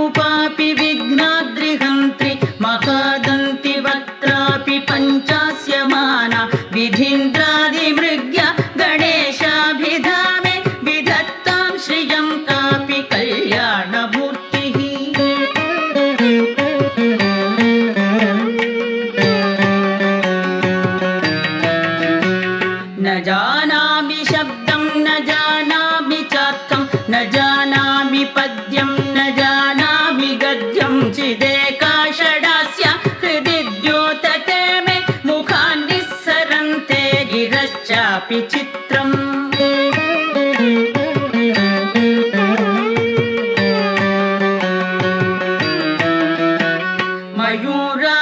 उपापि विघ्नाद्रिहन्त्रि महादन्ति वक्त्रापि पञ्चास्यमाना विधीन्द्रादिमृग्य गणेशाभिधामे विधत्तां श्रियं कापि कल्याणमूर्तिः। न जानामि शब्दं न जानामि चार्थं न जानामि पद्यं न जानामि तटे मे मुखान्निः सरन्ते गिरश्चापि चित्रम् मयूरा